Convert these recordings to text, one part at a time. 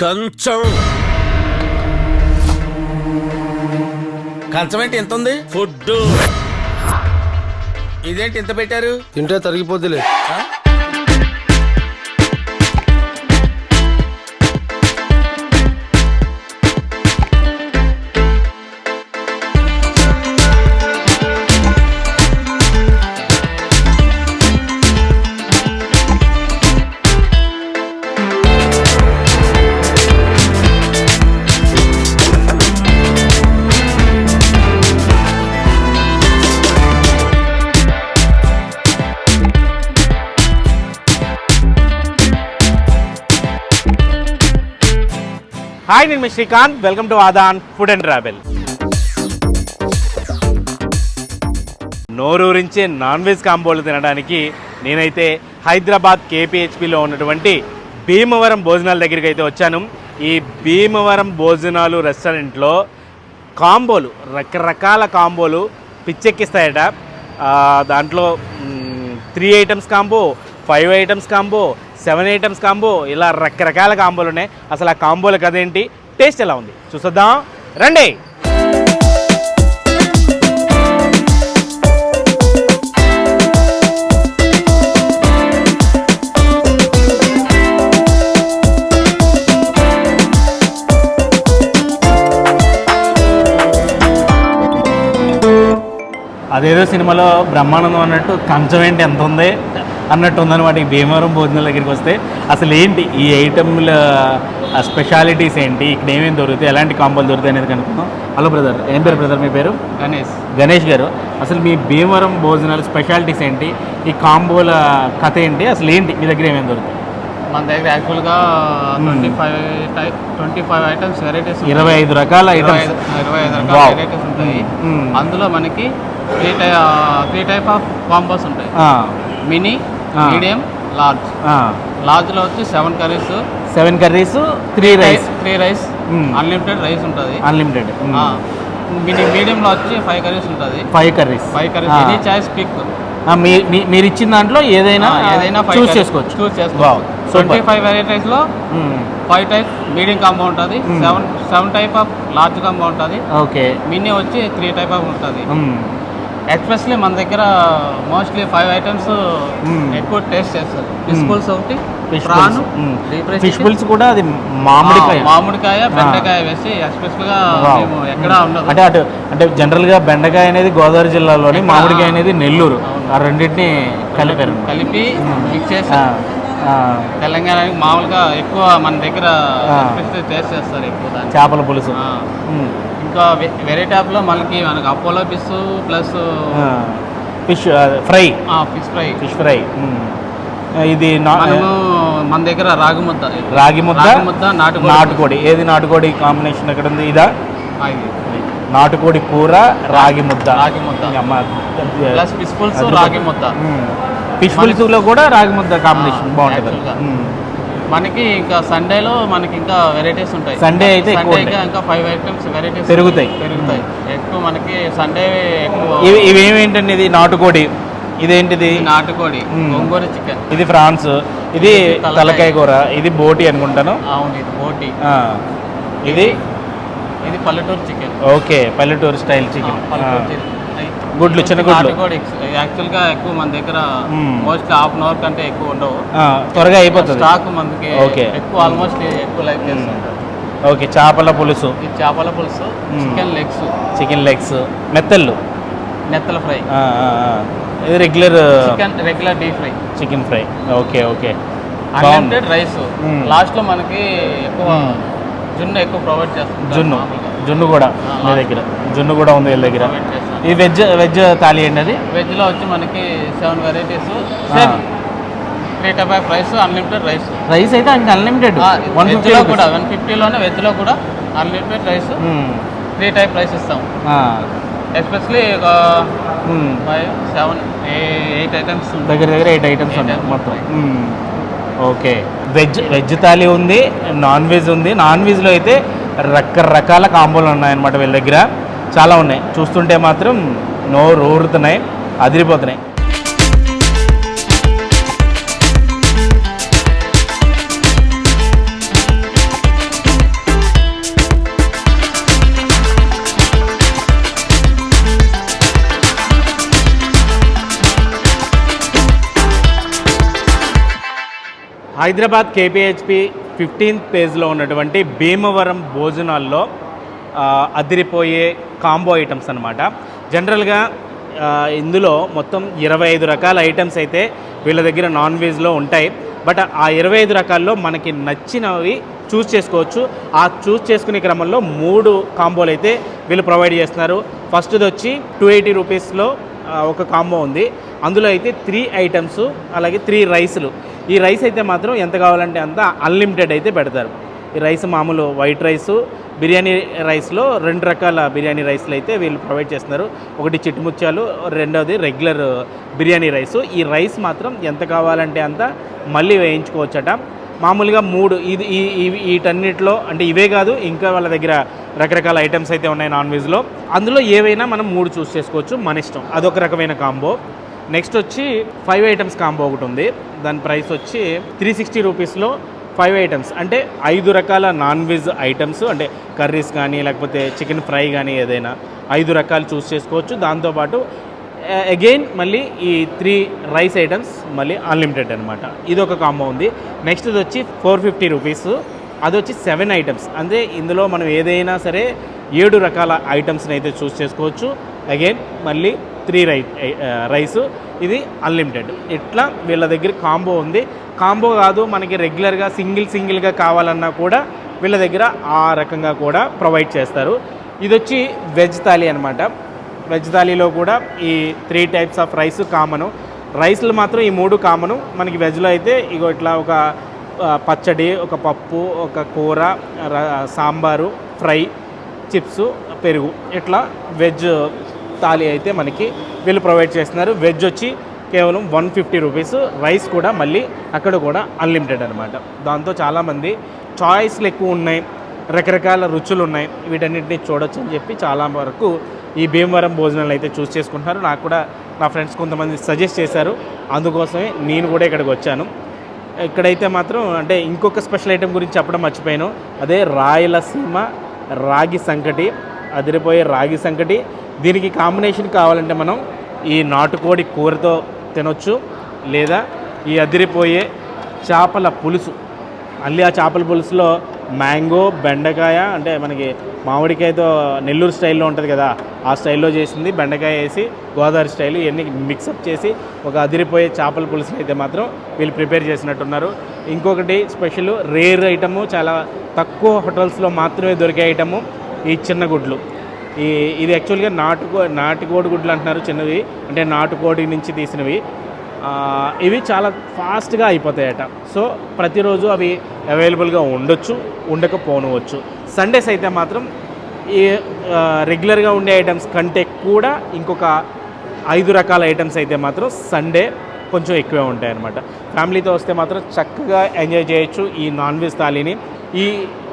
కంచం. కంచం ఏంటి? ఎంత ఉంది? ఫుడ్ ఇదేంటి ఎంత పెట్టారు? తింటే తరిగిపోద్దిలే. హాయ్ నేను మీ Srikanth. Welcome to Aadhan food and travel నోరూరించే non veg కాంబోలు తినడానికి నేనైతే హైదరాబాద్ కేపీహెచ్పిలో ఉన్నటువంటి భీమవరం భోజనాల దగ్గరికి అయితే వచ్చాను. ఈ భీమవరం భోజనాలు రెస్టారెంట్లో కాంబోలు రకరకాల కాంబోలు పిచ్చెక్కిస్తాయట. దాంట్లో three items combo five items combo seven items combo ఇలా రకరకాల కాంబోలు ఉన్నాయి. అసలు ఆ కాంబోల కథ ఏంటి? టేస్ట్ ఎలా ఉంది? చూసొద్దాం. రండి. అదేదో సినిమాలో బ్రహ్మానందం అన్నట్టు కంచం ఏంటి ఎంత ఉంది? అన్నట్టు ఉందన్నమాట. ఈ భీమవరం భోజనాల దగ్గరికి వస్తే అసలు ఏంటి ఈ ఐటమ్ల స్పెషాలిటీస్ ఏంటి? ఇక్కడ ఏమేమి దొరుకుతాయి? ఎలాంటి కాంబోలు దొరుకుతాయి అనేది కనుక్కుందాం. హలో బ్రదర్ ఏం పేరు బ్రదర్ మీ పేరు? గణేష్. గణేష్ గారు. అసలు మీ భీమవరం భోజనాల స్పెషాలిటీస్ ఏంటి? ఈ కాంబోల కథ ఏంటి? అసలు ఏంటి? మీ దగ్గర ఏమేమి దొరుకుతాయి? మన దగ్గర యాక్చువల్గా twenty five type twenty five items varieties ఇరవై ఐదు రకాల ఐటమ్స్ ఇరవై ఐదు. రకాల వెరైటీస్ ఉంటాయి. అందులో మనకి three tie three type of combos ఉంటాయి. మినీ. మీడియం లార్జ్ లార్జ్లో వచ్చి seven curries seven curries three rice three rice. Unlimited rice ఉంటుంది. అన్లిమిటెడ్ మీడియంలో వచ్చి ఫైవ్ కర్రీస్ ఉంటుంది. Five curries five curries any choice pick మీరు ఇచ్చిన దాంట్లో ఏదైనా ఏదైనా ఫైవ్ చూస్ చేసుకోవచ్చు. చూస్. చేసుకోవచ్చు. ట్వంటీ ఫైవ్ వెరైటీస్లో ఫైవ్ టైప్ మీడియం కాంబో ఉంటుంది. Seven seven type of large combo ఉంటుంది. ఓకే మినీ వచ్చి త్రీ టైప్ ఆఫ్ ఉంటుంది. ఎక్స్ప్రెస్లీ మన దగ్గర మోస్ట్లీ ఫైవ్ ఐటమ్స్. ఎక్కువ టేస్ట్ చేస్తారు. ఫిష్ పుల్స్ ఒకటి ఫిష్ ప్రాన్ పుల్స్ ఫిష్ పుల్స్ కూడా అది మామిడికాయ. మామిడికాయ బెండకాయ వేసి ఎక్స్ప్రెస్గా Wow. మేము ఎక్కడ ఉండదు. అంటే అటు అంటే జనరల్గా బెండకాయ అనేది గోదావరి జిల్లాలోని? మామిడికాయ అనేది నెల్లూరు. ఆ రెండింటిని కలిపారు. కలిపి మిక్స్ చేసి తెలంగాణకి మామూలుగా ఎక్కువ మన దగ్గర టేస్ట్ చేస్తారు ఎక్కువ చేపల పులుసు. ఇంకా వెరైటీ ఆఫ్లో మనకి మనకి Apollo fish plus fish fry. Fish fry. Fish fry. ఇది మన దగ్గర రాగి ముద్ద. రాగి ముద్ద ముద్ద నాటుకోడి నాటుకోడి. ఏది నాటుకోడి కాంబినేషన్ ఎక్కడ ఉంది ఇదా. నాటుకోడి కూర రాగి ముద్ద. రాగి ముద్ద. ప్లస్ ఫిష్ పుల్స్. రాగి ముద్ద. ఫిష్ పులుసులో కూడా రాగి ముద్ద కాంబినేషన్ బాగుంటుంది. మనకి ఇంకా సండేలో మనకి ఇంకా వెరైటీస్ ఉంటాయి. Sunday అయితే సండే ఉంటాయి. ఇంకా ఫైవ్ ఐటమ్స్ వెరైటీస్ పెరుగుతాయి. పెరుగుతాయి. ఎక్కువ మనకి సండే ఎక్కువ ఇవి ఇవి ఏమేంటండి ఇది? నాటుకోడి. ఇదేంటిది? ఇది నాటుకోడి. గోంగూర చికెన్. ఇది ఫ్రాన్స్. ఇది తలకాయ. కూర. ఇది బోటి అనుకుంటాను. అవును ఇది బోటి. ఇది? ఇది పల్లెటూరు చికెన్. ఓకే పల్లెటూరు స్టైల్ చికెన్. గుడ్లు, చిన్న గుడ్లు. యాక్చువల్గా ఎక్కువ మన దగ్గర. మోస్ట్లీ హాఫ్ అన్ అవర్ కంటే ఎక్కువ ఉండవు. త్వరగా అయిపోతుంది. స్టాక్ మనకి Okay. ఎక్కువ ఆల్మోస్ట్ ఎక్కువ లైక్ చేస్తుంటారు. ఓకే చేపల పులుసు. చేపల పులుసు. చికెన్ లెగ్స్ చికెన్ లెగ్స్ మెత్తళ్ళు. నెత్తల ఫ్రై. ఆ, ఆ, ఆ. ఇది regular chicken regular deep fry chicken fry okay okay unlimited rice hmm. లాస్ట్లో మనకి ఎక్కువ మ్మ్. జున్ను ఎక్కువ ప్రొవైడ్ చేస్తాం జున్ను. జున్ను కూడా మీ దగ్గర. జున్ను కూడా ఉంది వీళ్ళ దగ్గర. ఇది వెజ్ వెజ్ థాలీ అండి అది వెజ్లో వచ్చి మనకి seven varieties three rice unlimited rice rice అయితే ఇంకా అన్లిమిటెడ్ వన్ వెజ్లో కూడా వన్ ఫిఫ్టీలోనే వెజ్లో కూడా unlimited rice three type rice ఇస్తాం. ఎస్పెషలీ ఒక ఫైవ్ సెవెన్ ఎయిట్ ఐటమ్స్ దగ్గర దగ్గర ఎయిట్ ఐటమ్స్ items మొత్తం. ఉంటాయి. Hmm. Okay. Veg veg thali ఉంది నాన్ వెజ్ ఉంది. నాన్ వెజ్లో అయితే రకరకాల కాంబోలు ఉన్నాయన్నమాట వీళ్ళ దగ్గర. చాలా ఉన్నాయి. చూస్తుంటే మాత్రం నోరు ఊరుతున్నాయి అదిరిపోతున్నాయి. హైదరాబాద్ కేపీహెచ్పి ఫిఫ్టీన్త్ పేజ్లో ఉన్నటువంటి భీమవరం భోజనాల్లో అదిరిపోయే కాంబో ఐటమ్స్ అనమాట జనరల్గా ఇందులో మొత్తం ఇరవై ఐదు రకాల ఐటమ్స్ అయితే వీళ్ళ దగ్గర నాన్ వెజ్లో ఉంటాయి. బట్ ఆ ఇరవై ఐదు రకాల్లో మనకి నచ్చినవి చూస్ చేసుకోవచ్చు. ఆ చూస్ చేసుకునే క్రమంలో మూడు కాంబోలు అయితే వీళ్ళు ప్రొవైడ్ చేస్తున్నారు. ఫస్ట్ది వచ్చి టూ ఎయిటీ రూపీస్లో ఒక కాంబో ఉంది. అందులో అయితే త్రీ ఐటమ్స్ అలాగే త్రీ రైస్లు ఈ రైస్ అయితే మాత్రం ఎంత కావాలంటే అంత అన్లిమిటెడ్ అయితే పెడతారు. ఈ రైస్ మామూలు వైట్ రైస్ బిర్యానీ రైస్లో రెండు రకాల బిర్యానీ రైస్లు అయితే వీళ్ళు ప్రొవైడ్ చేస్తున్నారు. ఒకటి చిట్టుముత్యాలు రెండవది రెగ్యులర్ బిర్యానీ రైస్ ఈ రైస్ మాత్రం ఎంత కావాలంటే అంత మళ్ళీ వేయించుకోవచ్చట. మామూలుగా మూడు ఇది ఈ ఈ- వీటన్నిటిలో అంటే ఇవే కాదు ఇంకా వాళ్ళ దగ్గర రకరకాల ఐటమ్స్ అయితే ఉన్నాయి నాన్ వెజ్లో అందులో ఏవైనా మనం మూడు చూస్ చేసుకోవచ్చు మన ఇష్టం. అదొక రకమైన కాంబో నెక్స్ట్ వచ్చి ఫైవ్ ఐటమ్స్ కాంబో ఒకటి ఉంది. దాని ప్రైస్ వచ్చి త్రీ సిక్స్టీ రూపీస్లో ఫైవ్ ఐటమ్స్ అంటే ఐదు రకాల నాన్ వెజ్ ఐటమ్స్ అంటే కర్రీస్ కానీ లేకపోతే చికెన్ ఫ్రై కానీ ఏదైనా ఐదు రకాలు చూస్ చేసుకోవచ్చు. దాంతోపాటు అగైన్ మళ్ళీ ఈ త్రీ రైస్ ఐటమ్స్ మళ్ళీ అన్లిమిటెడ్ అనమాట ఇది ఒక కాంబో ఉంది. నెక్స్ట్ ఇది వచ్చి ఫోర్ ఫిఫ్టీ రూపీస్ అది వచ్చి సెవెన్ ఐటమ్స్ అంటే ఇందులో మనం ఏదైనా సరే ఏడు రకాల ఐటమ్స్ని అయితే చూస్ చేసుకోవచ్చు. అగైన్ మళ్ళీ త్రీ రై రైస్. ఇది అన్లిమిటెడ్. ఇట్లా వీళ్ళ దగ్గర కాంబో ఉంది. కాంబో కాదు మనకి రెగ్యులర్గా సింగిల్ సింగిల్గా కావాలన్నా కూడా వీళ్ళ దగ్గర ఆ రకంగా కూడా ప్రొవైడ్ చేస్తారు. ఇది వచ్చి వెజ్ థాలీ అనమాట వెజ్ థాలీలో కూడా ఈ three types of rice common. రైస్లు మాత్రం ఈ మూడు కామను. మనకి వెజ్లో అయితే ఇగో ఇట్లా ఒక పచ్చడి ఒక పప్పు ఒక కూర సాంబారు ఫ్రై చిప్స్ పెరుగు. ఇట్లా వెజ్ థాలీ అయితే మనకి వీళ్ళు ప్రొవైడ్ చేస్తున్నారు. వెజ్ వచ్చి కేవలం వన్ ఫిఫ్టీ రూపీస్. రైస్ కూడా మళ్ళీ అక్కడ కూడా అన్లిమిటెడ్ అనమాట దాంతో చాలామంది చాయిస్లు ఎక్కువ ఉన్నాయి. రకరకాల రుచులు ఉన్నాయి. వీటన్నిటిని చూడొచ్చు అని చెప్పి చాలా వరకు ఈ భీమవరం భోజనాలు అయితే చూస్ చేసుకుంటున్నారు. నాకు కూడా నా ఫ్రెండ్స్ కొంతమంది సజెస్ట్ చేశారు. అందుకోసమే నేను కూడా ఇక్కడికి వచ్చాను. ఇక్కడైతే మాత్రం అంటే ఇంకొక స్పెషల్ ఐటెం గురించి చెప్పడం మర్చిపోయాను. అదే రాయలసీమ రాగి సంకటి. అదిరిపోయే రాగి సంకటి. దీనికి కాంబినేషన్ కావాలంటే మనం ఈ నాటుకోడి కూరతో తినొచ్చు. లేదా ఈ అదిరిపోయే చేపల పులుసు. మళ్ళీ ఆ చేపల పులుసులో మ్యాంగో బెండకాయ అంటే మనకి మామిడికాయతో నెల్లూరు స్టైల్లో ఉంటుంది కదా ఆ స్టైల్లో చేసింది. బెండకాయ వేసి గోదావరి స్టైల్ ఇవన్నీ మిక్సప్ చేసి ఒక అదిరిపోయే చేపల పులుసుని అయితే మాత్రం వీళ్ళు ప్రిపేర్ చేసినట్టున్నారు. ఇంకొకటి స్పెషల్ రేర్ ఐటము చాలా తక్కువ హోటల్స్లో మాత్రమే దొరికే ఐటము ఈ చిన్న గుడ్లు. ఈ ఇది యాక్చువల్గా నాటుకో నాటుకోడి గుడ్లు అంటున్నారు చిన్నవి. అంటే నాటుకోడి నుంచి తీసినవి. ఇవి చాలా ఫాస్ట్గా అయిపోతాయట. సో ప్రతిరోజు అవి అవైలబుల్గా ఉండొచ్చు ఉండకపోనవచ్చు. సండేస్ అయితే మాత్రం ఈ రెగ్యులర్గా ఉండే ఐటమ్స్ కంటే కూడా ఇంకొక ఐదు రకాల ఐటమ్స్ అయితే మాత్రం సండే కొంచెం ఎక్కువే ఉంటాయి అన్నమాట ఫ్యామిలీతో వస్తే మాత్రం చక్కగా ఎంజాయ్ చేయొచ్చు ఈ నాన్ వెజ్ థాలీని. ఈ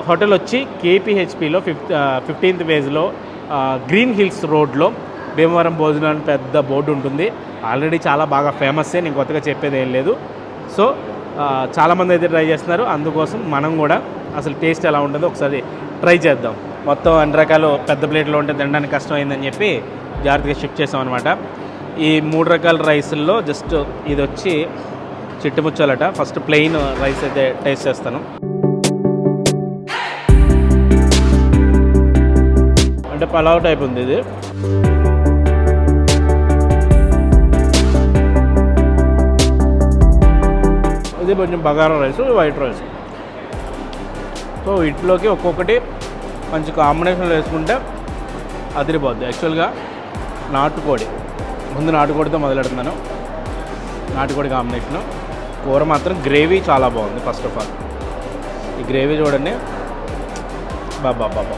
హోటల్ వచ్చి కేపీహెచ్పిలో ఫిఫ్త్ ఫిఫ్టీన్త్ పేజ్లో గ్రీన్ హిల్స్ రోడ్లో భీమవరం భోజనం అని పెద్ద బోర్డు ఉంటుంది. ఆల్రెడీ చాలా బాగా ఫేమస్సే నేను కొత్తగా చెప్పేది ఏం లేదు. సో చాలామంది అయితే ట్రై చేస్తున్నారు. అందుకోసం మనం కూడా అసలు టేస్ట్ ఎలా ఉంటుందో ఒకసారి ట్రై చేద్దాం. మొత్తం అన్ని రకాలు పెద్ద ప్లేట్లో ఉంటే తినడానికి కష్టమైందని చెప్పి జాగ్రత్తగా షిఫ్ట్ చేసాం అనమాట ఈ మూడు రకాల రైసుల్లో జస్ట్ ఇది వచ్చి చిట్టుముచ్చాలట. ఫస్ట్ ప్లెయిన్ రైస్ అయితే టేస్ట్ చేస్తాను. పలావ్ టైప్ ఉంది ఇది. ఇది కొంచెం bagara rice white rice so వీటిలోకి ఒక్కొక్కటి మంచి కాంబినేషన్లో వేసుకుంటే అదిరిపోద్ది. యాక్చువల్గా నాటుకోడి. ముందు నాటుకోడితో మొదలెడుతున్నాను. నాటుకోడి కాంబినేషను కూర మాత్రం గ్రేవీ చాలా బాగుంది ఫస్ట్ ఆఫ్ ఆల్ ఈ గ్రేవీ చూడండి. బాబా బాబా.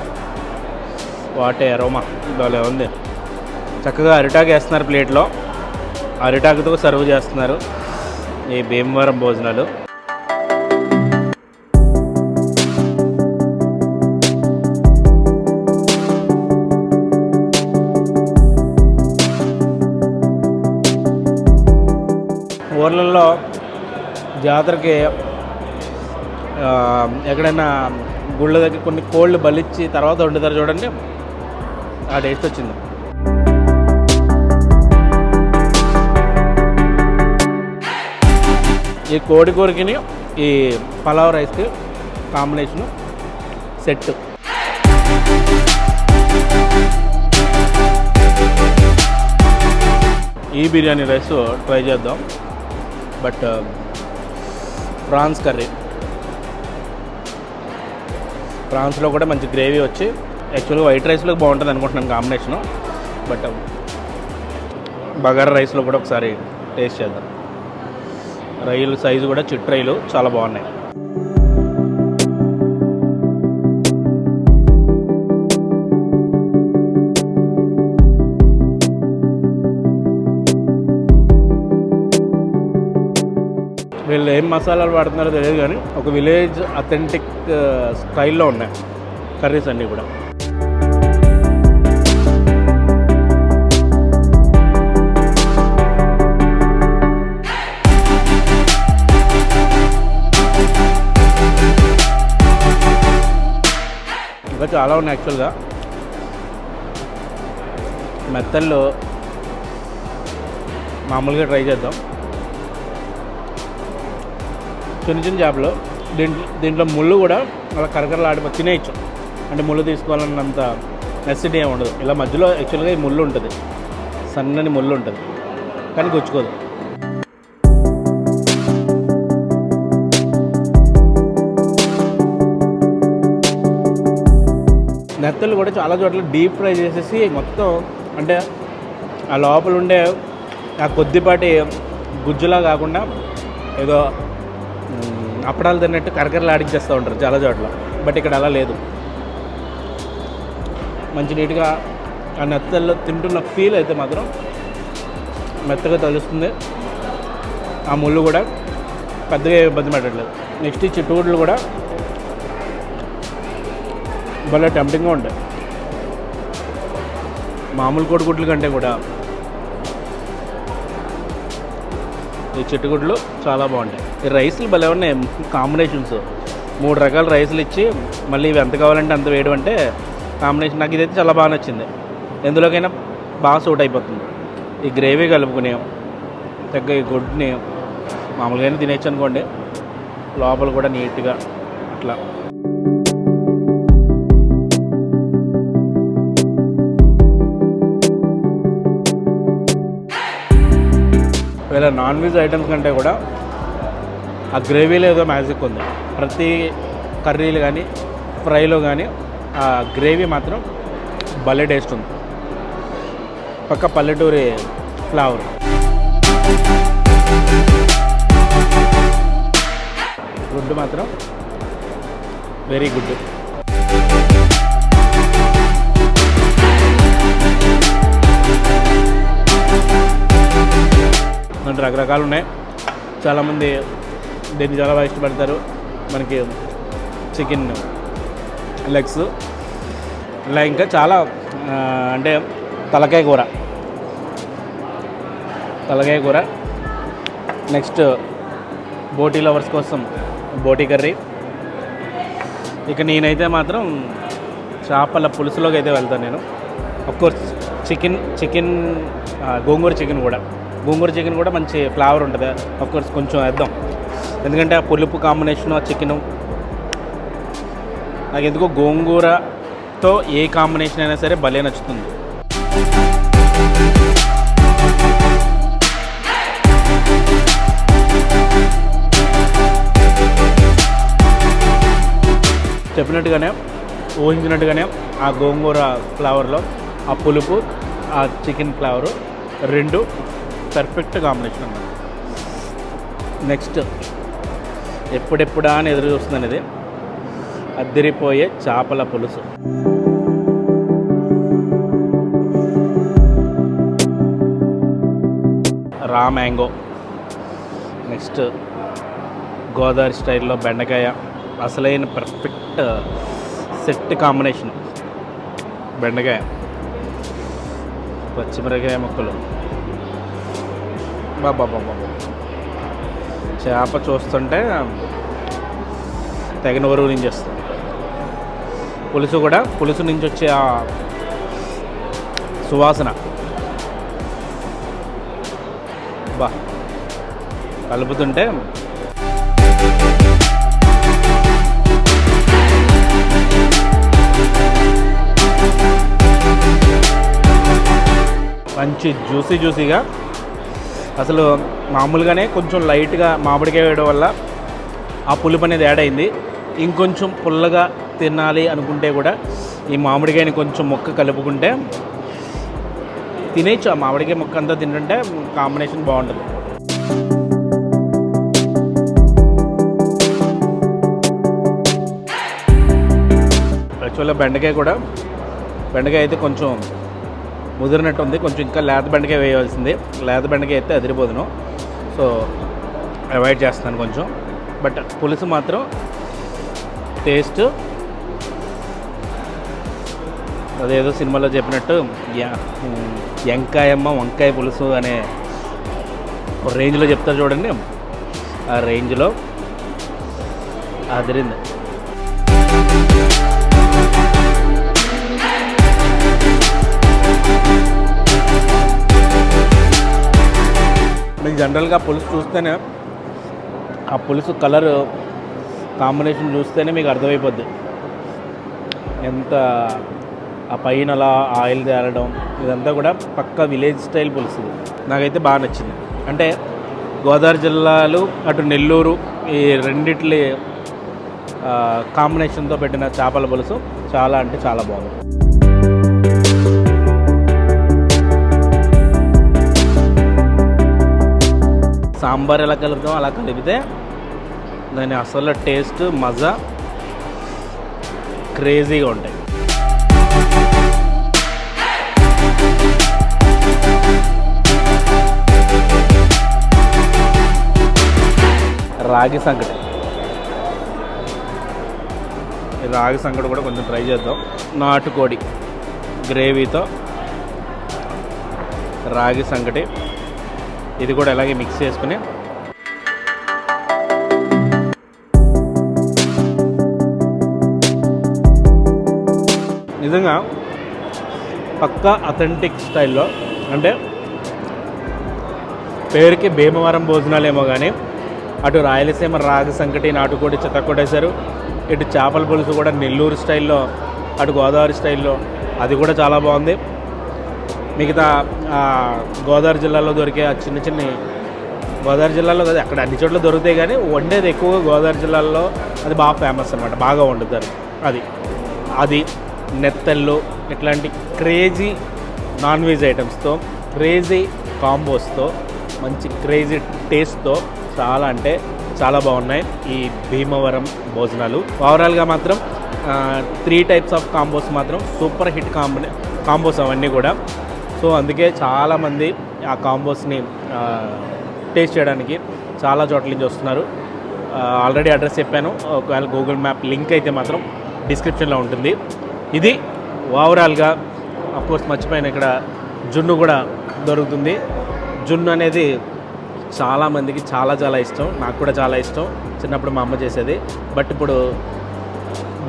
What a aroma. భలే ఉంది. చక్కగా అరిటాకు వేస్తున్నారు ప్లేట్లో. అరిటాకుతో సర్వ్ చేస్తున్నారు ఈ భీమవరం భోజనాలు. ఊర్లలో జాతరకి ఎక్కడైనా గుళ్ళ దగ్గర కొన్ని కోళ్ళు బలిచ్చి తర్వాత వండుతారు చూడండి. ఆ టేస్ట్ వచ్చింది. ఈ కోడి కూరకిని ఈ పలావ్ రైస్కి కాంబినేషను సెట్ ఈ బిర్యానీ రైస్ ట్రై చేద్దాం. But uh, prawns curry. ప్రాన్స్లో కూడా మంచి గ్రేవీ వచ్చి యాక్చువల్గా వైట్ రైస్లో బాగుంటుంది అనుకుంటున్నాను కాంబినేషను. బట్ um, బగారా రైస్లో కూడా ఒకసారి టేస్ట్ చేద్దాం. రైలు సైజు కూడా చిట్ రైలు చాలా బాగున్నాయి. వీళ్ళు ఏం మసాలాలు వాడుతున్నారో తెలియదు కానీ ఒక విలేజ్ అథెంటిక్ uh, స్టైల్లో ఉన్నాయి కర్రీస్ అన్నీ కూడా. చాలా ఉన్నాయి యాక్చువల్గా మెత్తల్లో మామూలుగా ట్రై చేద్దాం. చిన్న చిన్న చేపలు దీంట్లో దీంట్లో ముళ్ళు కూడా అలా కరకరలాడి తినేయచ్చు. అంటే ముళ్ళు తీసుకోవాలన్నంత నెసిటీ ఏమి ఉండదు. ఇలా మధ్యలో యాక్చువల్గా ఈ ముళ్ళు ఉంటుంది. సన్నని ముళ్ళు ఉంటుంది. కానీ గుచ్చుకోదు. నెత్తలు కూడా చాలా చోట్ల డీప్ ఫ్రై చేసేసి మొత్తం అంటే ఆ లోపల ఉండే ఆ కొద్దిపాటి గుజ్జులా కాకుండా ఏదో అప్పడాలు తిన్నట్టు కరకరలు ఆడించేస్తూ ఉంటారు చాలా చోట్ల. బట్ ఇక్కడ అలా లేదు. మంచి నీట్గా ఆ నెత్తల్లో తింటున్న ఫీల్ అయితే మాత్రం మెత్తగా తలుస్తుంది. ఆ ముళ్ళు కూడా పెద్దగా ఇబ్బంది పెట్టట్లేదు నెక్స్ట్ ఈ చిట్టుగుడ్లు కూడా భలే టెంప్టింగ్గా ఉంటాయి మామూలు కోడిగుడ్ల కంటే కూడా ఈ చెట్టుగుడ్లు చాలా బాగుంటాయి. ఈ రైస్లు భలే ఉన్నాయి కాంబినేషన్స్ మూడు రకాల రైస్లు ఇచ్చి మళ్ళీ ఇవి ఎంత కావాలంటే అంత వేయడం అంటే కాంబినేషన్ నాకు ఇదైతే చాలా బాగా నచ్చింది. ఎందులోకైనా బాగా సూట్ అయిపోతుంది. ఈ గ్రేవీ కలుపుకుని తగ్గ ఈ గుడ్ని మామూలుగానే తినేయచ్చు అనుకోండి లోపల కూడా నీట్గా అట్లా వీళ్ళ నాన్ వెజ్ ఐటమ్స్ కంటే కూడా ఆ గ్రేవీలో ఏదో మ్యాజిక్ ఉంది. ప్రతి కర్రీలు కానీ ఫ్రైలో కానీ ఆ గ్రేవీ మాత్రం భలే టేస్ట్ ఉంది. పక్క పల్లెటూరి ఫ్లేవర్ గుడ్ మాత్రం వెరీ గుడ్ రకరకాలు ఉన్నాయి చాలామంది దీన్ని చాలా బాగా ఇష్టపడతారు. మనకి చికెన్ లెగ్స్. ఇలా ఇంకా చాలా అంటే తలకాయ కూర. తలకాయ కూర. నెక్స్ట్ బోటీ లవర్స్ కోసం బోటీ కర్రీ. ఇక నేనైతే మాత్రం చేపల పులుసులోకి అయితే వెళ్తాను నేను. కోర్స్ చికెన్ చికెన్ గోంగూర చికెన్ కూడా. గోంగూర చికెన్ కూడా మంచి ఫ్లేవర్ ఉంటుంది. కోర్స్ కొంచెం వేద్దాం. ఎందుకంటే ఆ పులుపు కాంబినేషన్ ఆ చికెను. నాకు ఎందుకో గోంగూరతో ఏ కాంబినేషన్ అయినా సరే భలే నచ్చుతుంది. చెప్పినట్టుగానే ఊహించినట్టుగానే ఆ గోంగూర ఫ్లేవర్లో ఆ పులుపు ఆ చికెన్ ఫ్లేవరు రెండు పర్ఫెక్ట్ కాంబినేషన్ అన్నమాట. నెక్స్ట్ ఎప్పుడెప్పుడా అని ఎదురు చూస్తుంది అనేది అద్దరిపోయే చేపల పులుసు. Raw mango. నెక్స్ట్ గోదావరి స్టైల్లో బెండకాయ. అసలైన పర్ఫెక్ట్ సెట్ కాంబినేషన్ బెండకాయ. పచ్చిమిరకాయ ముక్కలు. బాబా చేప చూస్తుంటే తగిన వరువు నుంచి వస్తుంది పులుసు కూడా పులుసు నుంచి వచ్చే ఆ సువాసన. బా కలుపుతుంటే మంచి జ్యూసీ జ్యూసీగా అసలు మామూలుగానే కొంచెం లైట్గా మామిడికాయ వేయడం వల్ల ఆ పులుపు అనేది యాడ్ అయింది. ఇంకొంచెం పుల్లగా తినాలి అనుకుంటే కూడా ఈ మామిడికాయని కొంచెం మొక్క కలుపుకుంటే తినేయచ్చు. ఆ మామిడికాయ మొక్క అంతా తింటుంటే కాంబినేషన్ బాగుంటుంది. యాక్చువల్గా బెండకాయ కూడా బెండకాయ అయితే కొంచెం ముదిరినట్టు ఉంది కొంచెం ఇంకా లేత బెండకాయ వేయవలసింది. లేత బెండకాయ అయితే అదిరిపోదును. సో అవాయిడ్ చేస్తున్నాను కొంచెం. బట్ పులుసు మాత్రం టేస్ట్ అదేదో సినిమాలో చెప్పినట్టు ఎంకాయమ్మ వంకాయ పులుసు అనే రేంజ్లో చెప్తారు చూడండి. ఆ రేంజ్లో అదిరింది. జనరల్గా పులుసు చూస్తేనే ఆ పులుసు కలర్ కాంబినేషన్ చూస్తేనే మీకు అర్థమైపోద్ది. ఎంత ఆ పైన అలా ఆయిల్ తేలడం ఇదంతా కూడా పక్క విలేజ్ స్టైల్ పులుసు నాకైతే బాగా నచ్చింది. అంటే గోదావరి జిల్లాలు అటు నెల్లూరు ఈ రెండిట్లి కాంబినేషన్తో పెట్టిన చేపల పులుసు చాలా అంటే చాలా బాగుంది. సాంబార్ ఎలా కలుపుతాం అలా కలిపితే దాని అసలు టేస్ట్ మజా క్రేజీగా ఉంటాయి. రాగి సంకటి. రాగి సంకటి కూడా కొంచెం ట్రై చేద్దాం. నాటుకోడి గ్రేవీతో రాగి సంకటి. ఇది కూడా అలాగే మిక్స్ చేసుకుని. నిజంగా పక్కా అథెంటిక్ స్టైల్లో అంటే పేరుకి భీమవరం భోజనాలేమో కానీ అటు రాయలసీమ రాగి సంకటి నాటుకోడి చితక్కొట్టేశారు ఇటు చేపల పులుసు కూడా నెల్లూరు స్టైల్లో అటు గోదావరి స్టైల్లో అది కూడా చాలా బాగుంది. మిగతా గోదావరి జిల్లాలో దొరికే ఆ చిన్న చిన్న గోదావరి జిల్లాలో కదా అక్కడ అన్ని చోట్ల దొరుకుతాయి కానీ వండేది ఎక్కువ గోదావరి జిల్లాలో అది బాగా ఫేమస్ అనమాట బాగా వండుతారు. అది అది నెత్తళ్ళు ఇట్లాంటి క్రేజీ నాన్ వెజ్ ఐటమ్స్తో క్రేజీ కాంబోస్తో మంచి క్రేజీ టేస్ట్తో చాలా అంటే చాలా బాగున్నాయి ఈ భీమవరం భోజనాలు. ఓవరాల్గా మాత్రం త్రీ టైప్స్ ఆఫ్ కాంబోస్ మాత్రం సూపర్ హిట్ కాంబో కాంబోస్ అవన్నీ కూడా. సో అందుకే చాలామంది ఆ కాంబోస్ని టేస్ట్ చేయడానికి చాలా చోట్ల నుంచి వస్తున్నారు. ఆల్రెడీ అడ్రస్ చెప్పాను. ఒకవేళ గూగుల్ మ్యాప్ లింక్ అయితే మాత్రం డిస్క్రిప్షన్లో ఉంటుంది. ఇది ఓవరాల్గా కోర్స్ మర్చిపోయిన ఇక్కడ జున్ను కూడా దొరుకుతుంది. జున్ను అనేది చాలామందికి చాలా చాలా ఇష్టం. నాకు కూడా చాలా ఇష్టం. చిన్నప్పుడు మా అమ్మ చేసేది. బట్ ఇప్పుడు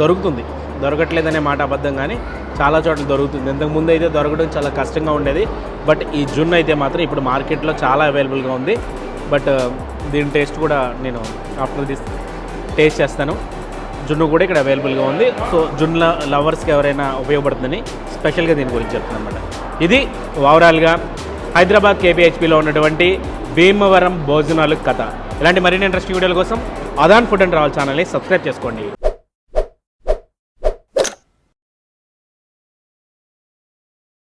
దొరుకుతుంది. దొరకట్లేదనే మాట అబద్ధం కానీ చాలా చోట్ల దొరుకుతుంది. ఇంతకు ముందు అయితే దొరకడం చాలా కష్టంగా ఉండేది. బట్ ఈ జున్ను అయితే మాత్రం ఇప్పుడు మార్కెట్లో చాలా అవైలబుల్గా ఉంది. బట్ uh, దీని టేస్ట్ కూడా నేను ఆఫ్టర్ దిస్ టేస్ట్ చేస్తాను. జున్ను కూడా ఇక్కడ అవైలబుల్గా ఉంది. సో జున్ల లవర్స్కి ఎవరైనా ఉపయోగపడుతుందని స్పెషల్గా దీని గురించి చెప్తున్నాను అనమాట ఇది ఓవరాల్గా హైదరాబాద్ కేపీహెచ్పిలో ఉన్నటువంటి భీమవరం భోజనాలు కథ. ఇలాంటి మరిన్ని ఇంట్రెస్టింగ్ వీడియోల కోసం అదాన్ ఫుడ్ అండ్ ట్రావెల్ ఛానల్ని సబ్స్క్రైబ్ చేసుకోండి.